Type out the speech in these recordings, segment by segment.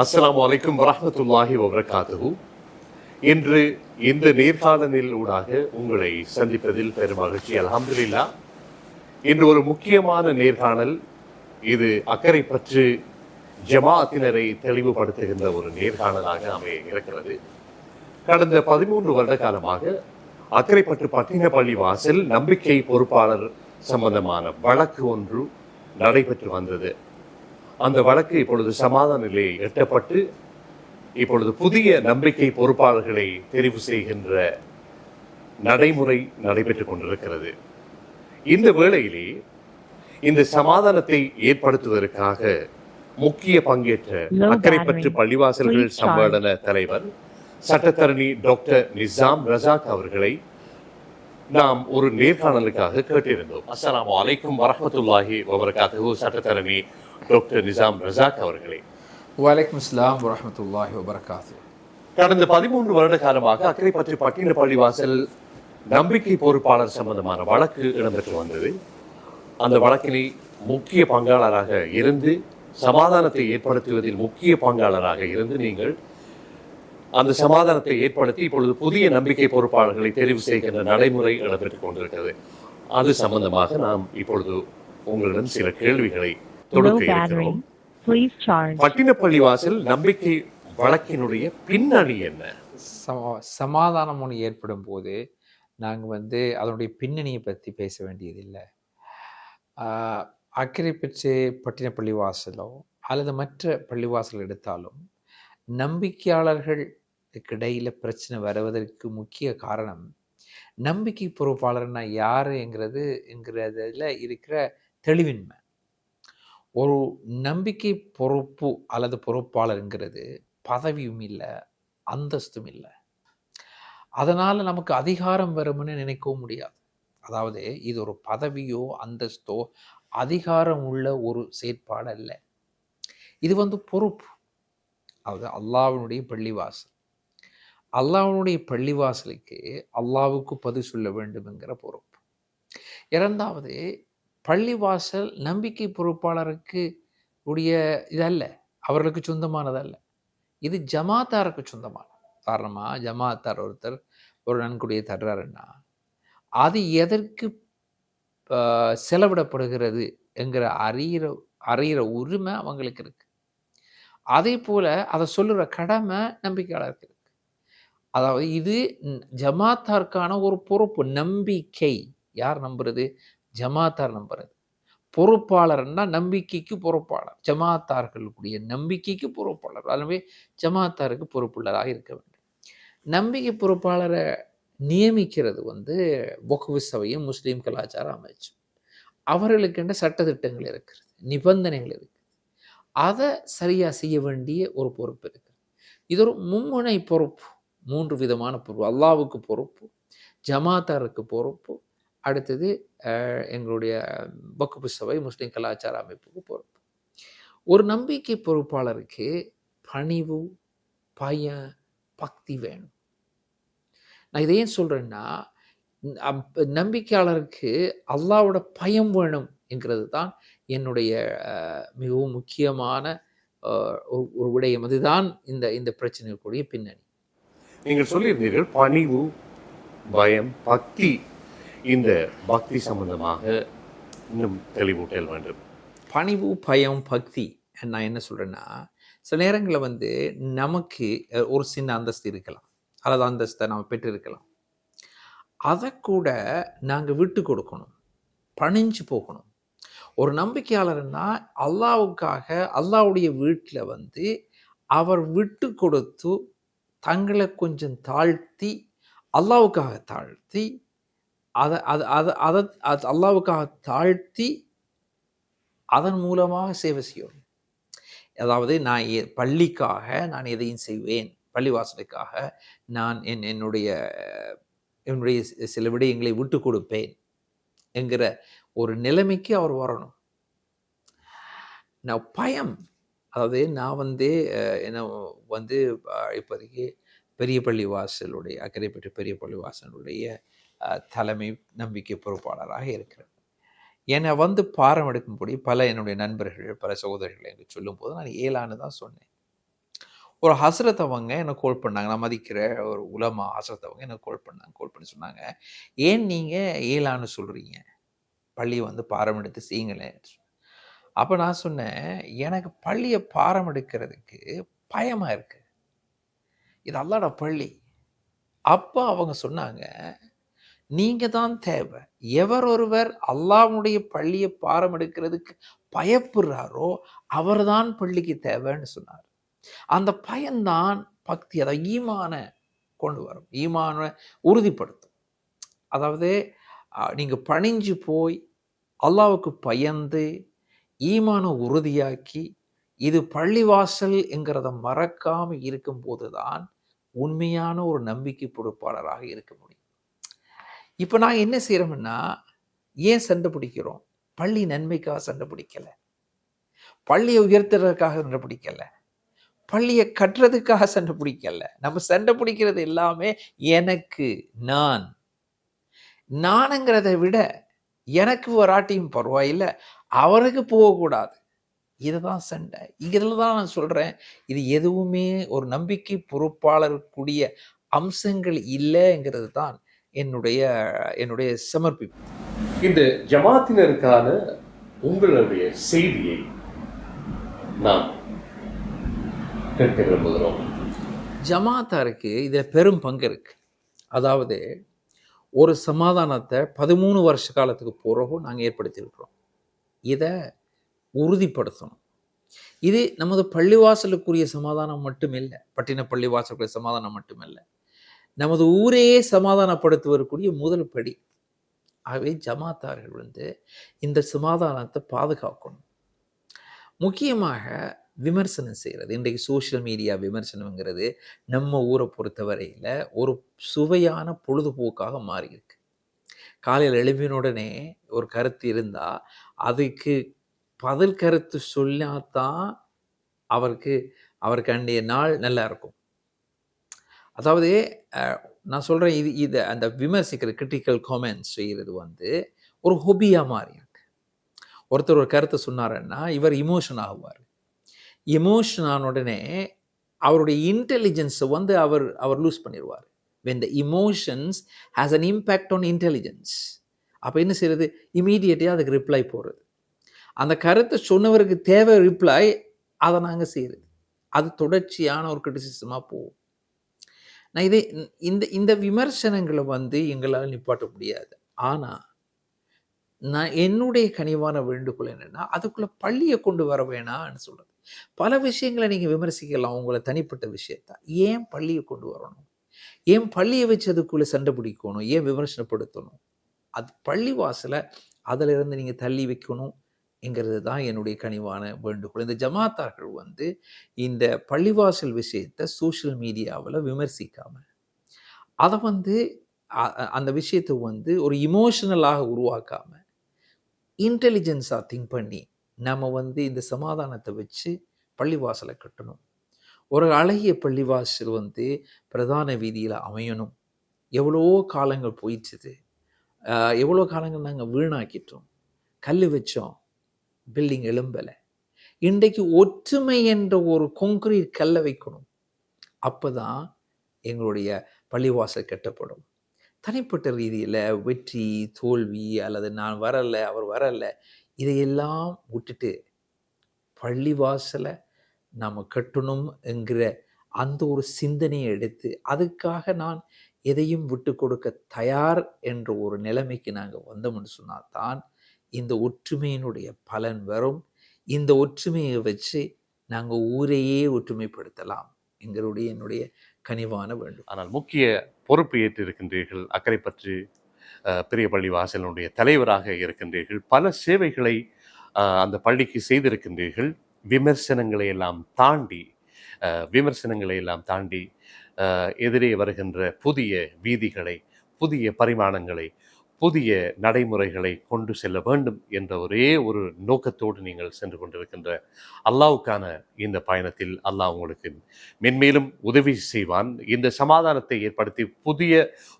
அஸ்லாம் அலைக்கும் வரமத்துல்லாஹி வபரகாத்து இன்று இந்த நேர்காணலில் ஊடாக உங்களை சந்திப்பதில் பெரும் மகிழ்ச்சி அல்ஹம்துலில்லாஹ். இன்று ஒரு முக்கியமான நேர்காணல். இது அக்கறை பற்று ஜமாஅத்தினரை தெளிவுபடுத்துகின்ற ஒரு நேர்காணலாக அமைய இருக்கிறது கடந்த பதிமூன்று வருட காலமாக அக்கரைப்பட்டு பட்டினப்பள்ளி வாசல் நம்பிக்கை பொறுப்பாளர் சம்பந்தமான வழக்கு ஒன்று நடைபெற்று வந்தது. அந்த வழக்கு இப்பொழுது சமாதான நிலையை எட்டப்பட்டு இப்பொழுது புதிய நம்பிக்கை பொறுப்பாளர்களை தெரிவு செய்கின்ற நடைமுறை நடைபெற்றுக் கொண்டிருக்கிறது. இந்த வேளையிலே இந்த சமாதானத்தை ஏற்படுத்துவதற்காக முக்கிய பங்கேற்ற அக்கரைப்பற்று. பள்ளிவாசல்கள் சம்மேளன தலைவர் சட்டத்தரணி டாக்டர் நிசாம் ரஜாக் அவர்களை நாம் ஒரு நேர்காணலுக்காக கேட்டிருந்தோம். அஸ்ஸலாமு அலைக்கும் வரஹ்மத்துல்லாஹி வபரகாத்துஹு. சட்டத்தரணி டாக்டர் நிசாம் ரஜாக் அவர்களே. வலைக்கம் இஸ்லாம் வரமத்துல்லாஹி வபரகாத்து கடந்த பதிமூன்று வருட காலமாக அக்கரைப்பற்று பட்டின பள்ளிவாசல் நம்பிக்கை பொறுப்பாளர் சம்பந்தமான வழக்கு இடம்பெற்று வந்தது. அந்த வழக்கினை முக்கிய பங்காளராக இருந்து சமாதானத்தை ஏற்படுத்துவதில் முக்கிய பங்காளராக இருந்து நீங்கள் அந்த சமாதானத்தை ஏற்படுத்தி இப்பொழுது புதிய நம்பிக்கை பொறுப்பாளர்களை தெரிவு செய்கின்ற நடைமுறை இடம்பெற்றுக் கொண்டிருக்கிறது. அது சம்பந்தமாக நாம் இப்பொழுது உங்களிடம் சில கேள்விகளை Battery. இருக்கிறோம் Please charge. பட்டினப்பள்ளி வாசல் நம்பிக்கை வழக்கினுடைய பின்னணி என்ன சம சமாதானம் ஒன்று ஏற்படும் போது நாங்கள் வந்து அதனுடைய பின்னணியை பற்றி பேச வேண்டியதில்லை அக்கறை பெற்று பட்டினப்பள்ளி வாசலோ அல்லது மற்ற பள்ளிவாசல் எடுத்தாலும் நம்பிக்கையாளர்களுக்கு இடையில பிரச்சனை வருவதற்கு முக்கிய காரணம் நம்பிக்கை பொறுப்பாளர்னா யாருங்கிறது என்கிறதுல இருக்கிற தெளிவின்மை ஒரு நம்பிக்கை பொறுப்பு அல்லது பொறுப்பாளருங்கிறது பதவியும் இல்லை அந்தஸ்தும் இல்லை. அதனால் நமக்கு அதிகாரம் வரும்னு நினைக்கவும் முடியாது. அதாவது இது ஒரு பதவியோ அந்தஸ்தோ அதிகாரம் உள்ள ஒரு செயற்பாடு அல்ல. இது வந்து பொறுப்பு. அதாவது அல்லாவினுடைய பள்ளிவாசல். அல்லாவினுடைய பள்ளிவாசலுக்கு அல்லாவுக்கு பதில் சொல்ல வேண்டும்ங்கிற பொறுப்பு. இரண்டாவது பள்ளிவாசல் நம்பிக்கை பொறுப்பாளருக்கு உடைய இதல்ல அவர்களுக்கு சொந்தமானதல்ல. இது ஜமாத்தாருக்கு சொந்தமான காரணமாக ஜமாத்தார் ஒருத்தர் ஒரு நன்கொடையை தர்றாருன்னா அது எதற்கு செலவிடப்படுகிறது என்கிற அறிகிற அறிகிற உரிமை அவங்களுக்கு இருக்கு. அதே போல அதை சொல்லுற கடமை நம்பிக்கையாளருக்கு இருக்கு. அதாவது இது ஜமாத்தாருக்கான ஒரு பொறுப்பு நம்பிக்கை. யார் நம்புறது? ஜமாத்தார் நம்புறது பொறுப்பாளர்னா நம்பிக்கைக்கு பொறுப்பாளர். ஜமாத்தார்களுடைய நம்பிக்கைக்கு பொறுப்பாளர். எனவே ஜமாத்தாருக்கு பொறுப்புள்ளதாக இருக்க வேண்டும். நம்பிக்கை பொறுப்பாளரை நியமிக்கிறது வந்து வக்ஃபு சபையும் முஸ்லீம் கலாச்சார அமைச்சு அவர்களுக்கென்ற சட்டத்திட்டங்கள் இருக்கிறது? நிபந்தனைகள் இருக்குது. அதை சரியாக செய்ய வேண்டிய ஒரு பொறுப்பு இருக்குது இது ஒரு மும்முனை பொறுப்பு. மூன்று விதமான பொறுப்பு. அல்லாவுக்கு பொறுப்பு ஜமாத்தாருக்கு பொறுப்பு அடுத்தது எங்களுடைய வக்குப்பு சபை முஸ்லீம் கலாச்சார அமைப்புக்கு பொறுப்பு. ஒரு நம்பிக்கை பொறுப்பாளருக்கு பணிவு பயம் பக்தி வேணும். நான் இதை ஏன் சொல்கிறேன்னா நம்பிக்கையாளருக்கு அல்லாவோட பயம் வேணும் என்கிறது தான் என்னுடைய மிகவும் முக்கியமான ஒரு ஒரு விடயம். அதுதான் இந்த இந்த பிரச்சனைக்குரிய பின்னணி. நீங்கள் சொல்லியிருந்தீர்கள் பணிவு பயம் பக்தி. இந்த பக்தி சம்பந்தமாக இன்னும் தெளிவூட்டல் வேண்டும். பணிவு பயம் பக்தி நான் என்ன சொல்கிறேன்னா சில நேரங்களில் வந்து நமக்கு ஒரு சின்ன அந்தஸ்து இருக்கலாம். அல்லது அந்தஸ்தை நம்ம பெற்றிருக்கலாம். அதை கூட நாங்கள் விட்டு கொடுக்கணும். பணிஞ்சு போகணும். ஒரு நம்பிக்கையாளர்னா அல்லாவுக்காக அல்லாவுடைய வீட்டில் வந்து அவர் விட்டு கொடுத்து தங்களை கொஞ்சம் தாழ்த்தி அல்லாவுக்காக தாழ்த்தி அதை அதை அதை அதை அது அல்லாவுக்காக தாழ்த்தி அதன் மூலமாக சேவை செய்யணும் அதாவது நான் எ- பள்ளிக்காக நான் எதையும் செய்வேன். பள்ளிவாசலுக்காக நான் என் என்னுடைய என்னுடைய சில விடயங்களை விட்டு கொடுப்பேன் என்கிற ஒரு நிலைமைக்கு அவர் வரணும். நான் பயம். அதாவது நான் வந்து என்ன வந்து இப்போதைக்கு பெரிய பள்ளிவாசலுடைய வாசலுடைய பெரிய பள்ளிவாசலுடைய தலைமை நம்பிக்கை பொறுப்பாளராக இருக்கிறேன். என்னை வந்து பாரம் எடுக்கும்படி பல என்னுடைய நண்பர்கள் பல சகோதரர்கள் எனக்கு சொல்லும்போது நான் ஏழான்னு தான் சொன்னேன். ஒரு ஹசரத் அவங்க என்னை கோல் பண்ணாங்க. நான் மதிக்கிற ஒரு உலமா ஹசரத் அவங்க என்னை கோல் பண்ணாங்க. கோல் பண்ணி சொன்னாங்க ஏன் நீங்கள் ஏலான்னு சொல்கிறீங்க பள்ளியை வந்து பாரம் எடுத்து செய்யுங்களேன். அப்போ நான் சொன்னேன் எனக்கு பள்ளியை பாரம் எடுக்கிறதுக்கு பயமாக இருக்குது இது அல்லாட பள்ளி. அப்போ அவங்க சொன்னாங்க நீங்க தான் தேவை. எவர் ஒருவர் அல்லாவுடைய பள்ளியை பாரம் எடுக்கிறதுக்கு பயப்படுறாரோ அவர்தான் பள்ளிக்கு தேவைன்னு சொன்னார். அந்த பயன்தான் பக்தி அதை ஈமான கொண்டு வரும். ஈமான உறுதிப்படுத்தும். அதாவது நீங்கள் நீங்க பணிஞ்சு போய் அல்லாவுக்கு பயந்து ஈமான உறுதியாக்கி இது பள்ளிவாசல் என்கிறத மறக்காம இருக்கும்போது தான் உண்மையான ஒரு நம்பிக்கை பொறுப்பாளராக இருக்க முடியும். இப்போ நான் என்ன செய்கிறோம்னா ஏன் சண்டை பிடிக்கிறோம்? பள்ளி நன்மைக்காக சண்டை பிடிக்கலை. பள்ளியை உயர்த்துறதுக்காக சண்டை பிடிக்கல. பள்ளியை கட்டுறதுக்காக சண்டை பிடிக்கல. நம்ம சண்டை பிடிக்கிறது எல்லாமே எனக்கு நான். நானுங்கிறத விட எனக்கு வராட்டியும் பரவாயில்லை. அவருக்கு போகக்கூடாது. இதுதான் சண்டை. இதில் தான் நான் சொல்கிறேன் இது எதுவுமே ஒரு நம்பிக்கை பொறுப்பாளருக்குரிய அம்சங்கள் இல்லைங்கிறது தான். என்னுடைய என்னுடைய சமர்ப்பிப்பு. இந்த ஜமாத்தினருக்கான உங்களுடைய செய்தியை நாம் கேட்க விரும்புகிறோம். ஜமாத்தாருக்கு இதில் பெரும் பங்கு இருக்கு. அதாவது ஒரு சமாதானத்தை பதிமூணு வருஷ காலத்துக்கு பிறகு நாங்கள் ஏற்படுத்தியிருக்கிறோம். இதை உறுதிப்படுத்தணும். இது நமது பள்ளிவாசலுக்குரிய சமாதானம் மட்டுமில்லை பட்டின பள்ளிவாசலுக்குரிய சமாதானம் மட்டுமில்லை. நமது ஊரையே சமாதானப்படுத்துவதற்குரிய முதல் படி. ஆகவே ஜமாத்தார்கள் வந்து இந்த சமாதானத்தை பாதுகாக்கணும். முக்கியமாக விமர்சனம் செய்கிறது இன்றைக்கு சோஷியல் மீடியா விமர்சனம்ங்கிறது நம்ம ஊரை பொறுத்தவரையில் ஒரு சுவையான பொழுதுபோக்காக மாறியிருக்கு. காலையில் எழுப்பினுடனே ஒரு கருத்து இருந்தால் அதுக்கு பதில் கருத்து சொல்லாதான் அவருக்கு அவருக்கு அன்றைய நாள் நல்லா இருக்கும். அதாவது நான் சொல்கிறேன் இது இது அந்த விமர்சிக்கிற கிரிட்டிக்கல் காமெண்ட்ஸ் செய்கிறது வந்து ஒரு ஹொபியாக மாறி இருக்கு. ஒருத்தர் ஒரு கருத்தை சொன்னாருன்னா இவர் இமோஷன் ஆகுவார். இமோஷன் ஆன உடனே அவருடைய இன்டெலிஜென்ஸை வந்து அவர் அவர் லூஸ் பண்ணிடுவார் when the emotions has an impact on intelligence அப்போ என்ன செய்யறது இமீடியட்டாக அதுக்கு ரிப்ளை போடுறது. அந்த கருத்தை சொன்னவருக்கு தேவை ரிப்ளை அதை நாங்கள் செய்கிறது அது தொடர்ச்சியான ஒரு கிரிட்டிசிசமாக போகும். நான் இதே இந்த இந்த விமர்சனங்களை வந்து எங்களால் நிப்பாட்ட முடியாது. ஆனால் நான் என்னுடைய கனிவான வேண்டுகோள் என்னென்னா அதுக்குள்ளே பள்ளியை கொண்டு வர வேணாம்னு சொல்கிறது பல விஷயங்களை நீங்கள் விமர்சிக்கலாம் உங்களை தனிப்பட்ட விஷயத்த. ஏன் பள்ளியை கொண்டு வரணும்? ஏன் பள்ளியை வச்சு அதுக்குள்ளே சண்டை பிடிக்கணும்? ஏன் விமர்சனப்படுத்தணும்? அது பள்ளி வாசலை அதிலிருந்து இருந்து தள்ளி வைக்கணும். என்கிறது தான் என்னுடைய கனிவான வேண்டுகோள். இந்த ஜமாத்தார்கள் வந்து இந்த பள்ளிவாசல் விஷயத்தை சோஷியல் மீடியாவில் விமர்சிக்காம அதை வந்து அந்த விஷயத்தை வந்து ஒரு இமோஷனலாக உருவாக்காம இன்டெலிஜென்ஸாக திங்க் பண்ணி நம்ம வந்து இந்த சமாதானத்தை வச்சு பள்ளிவாசலை கட்டணும். ஒரு அழகிய பள்ளிவாசல் வந்து பிரதான வீதியில் அமையணும். எவ்வளோ காலங்கள் போயிடுச்சுது. எவ்வளோ காலங்கள் நாங்கள் வீணாக்கிட்டோம். கல் வச்சோம். பில்டிங் எழும்பலை. இன்றைக்கு ஒற்றுமை என்ற ஒரு கொங்கிரீட் கல்லை வைக்கணும். அப்போ தான் எங்களுடைய பள்ளிவாசல் கட்டப்படும். தனிப்பட்ட ரீதியில் வெற்றி தோல்வி அல்லது நான் வரல அவர் வரல இதையெல்லாம் விட்டுட்டு பள்ளிவாசலை நாம் கட்டணும் என்கிற அந்த ஒரு சிந்தனையை எடுத்து அதுக்காக நான் எதையும் விட்டு கொடுக்க தயார் என்ற ஒரு நிலைமைக்கு நாங்கள் வந்தோம்னு சொன்னால் தான் இந்த ஒற்றுமையினுடைய பலன் வரும். இந்த ஒற்றுமையை வச்சு நாங்கள் ஊரையே ஒற்றுமைப்படுத்தலாம் எங்களுடைய என்னுடைய கனிவான வேண்டும் ஆனால் முக்கிய பொறுப்பு ஏற்றிருக்கின்றீர்கள் அக்கறை பற்றி பெரிய பள்ளி வாசலினுடைய தலைவராக இருக்கின்றீர்கள் பல சேவைகளை அந்த பள்ளிக்கு செய்திருக்கின்றீர்கள் விமர்சனங்களை எல்லாம் தாண்டி விமர்சனங்களை எல்லாம் தாண்டி எதிரே வருகின்ற புதிய வீதிகளை புதிய பரிமாணங்களை புதிய நடைமுறைகளை கொண்டு செல்ல வேண்டும் என்ற ஒரே ஒரு நோக்கத்தோடு நீங்கள் சென்று கொண்டிருக்கின்ற அல்லாவுக்கான இந்த பயணத்தில் அல்லாஹ் உங்களுக்கு மென்மேலும் உதவி செய்வான். இந்த சமாதானத்தை ஏற்படுத்தி புதிய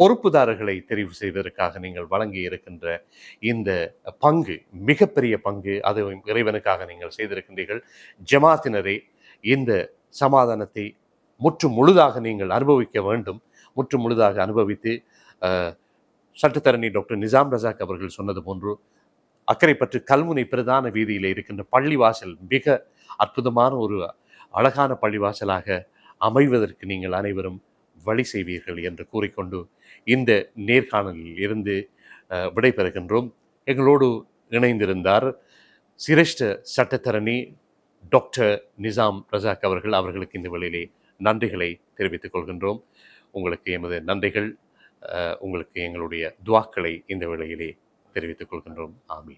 பொறுப்புதாரர்களை தெரிவு செய்வதற்காக நீங்கள் வழங்கி இருக்கின்ற இந்த பங்கு மிகப்பெரிய பங்கு அது இறைவனுக்காக நீங்கள் செய்திருக்கின்றீர்கள். ஜமாத்தினரே இந்த சமாதானத்தை முற்று முழுதாக நீங்கள் அனுபவிக்க வேண்டும். முற்று முழுதாக அனுபவித்து சட்டத்தரணி டாக்டர் நிசாம் ரசாக் அவர்கள் சொன்னது போன்று அக்கரைப்பற்று கல்முனை பிரதான வீதியில் இருக்கின்ற பள்ளிவாசல் மிக அற்புதமான ஒரு அழகான பள்ளிவாசலாக அமைவதற்கு நீங்கள் அனைவரும் வழி செய்வீர்கள் என்று கூறிக்கொண்டு இந்த நேர்காணலில் இருந்து விடைபெறுகின்றோம். எங்களோடு இணைந்திருந்தார் சிரேஷ்ட சட்டத்தரணி டாக்டர் நிசாம் ரசாக் அவர்கள். அவர்களுக்கு இந்த வேளையிலே நன்றிகளை தெரிவித்துக் கொள்கின்றோம். உங்களுக்கு எமது நன்றிகள். உங்களுக்கு எங்களுடைய துவாக்களை இந்த வேளையிலே தெரிவித்துக் கொள்கின்றோம். ஆமீன்.